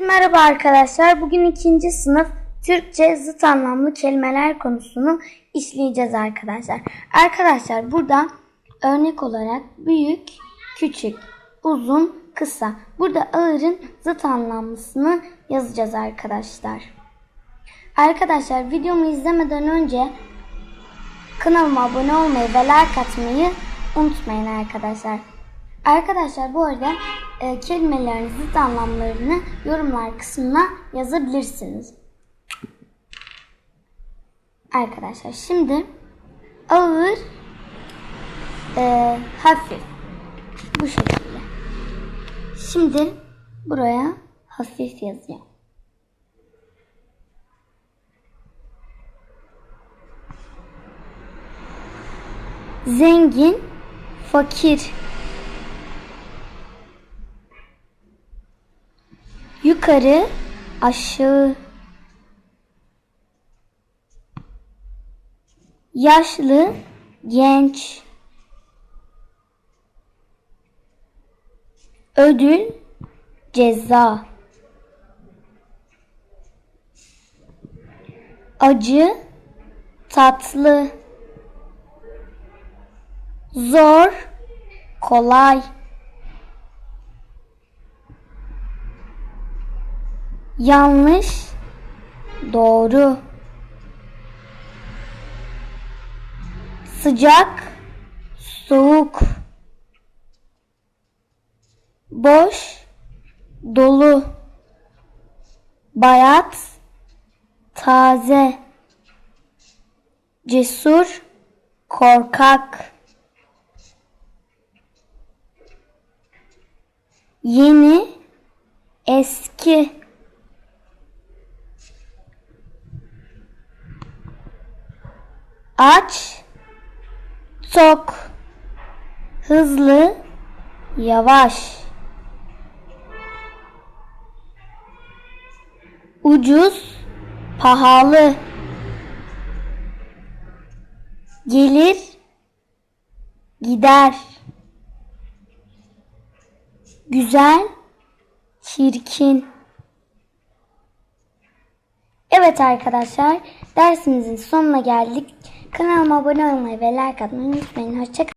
Merhaba arkadaşlar. Bugün ikinci sınıf Türkçe zıt anlamlı kelimeler konusunu işleyeceğiz arkadaşlar. Arkadaşlar burada örnek olarak büyük, küçük, uzun, kısa. Burada ağırın zıt anlamlısını yazacağız arkadaşlar. Arkadaşlar videomu izlemeden önce kanalıma abone olmayı ve like atmayı unutmayın arkadaşlar. Arkadaşlar bu arada e, kelimelerin zıt anlamlarını yorumlar kısmına yazabilirsiniz. Arkadaşlar şimdi ağır, e, hafif bu şekilde. Şimdi buraya hafif yazıyorum. Zengin, fakir. Yukarı, aşağı. Yaşlı, genç. Ödül, ceza. Acı, tatlı. Zor, kolay. Yanlış, doğru. Sıcak, soğuk. Boş, dolu. Bayat, taze. Cesur, korkak. Yeni, eski. Aç, tok, hızlı, yavaş. Ucuz, pahalı. Gelir, gider. Güzel, çirkin. Evet arkadaşlar, dersimizin sonuna geldik. Kanalıma abone olmayı ve like atmayı unutmayın. Hoşçakalın.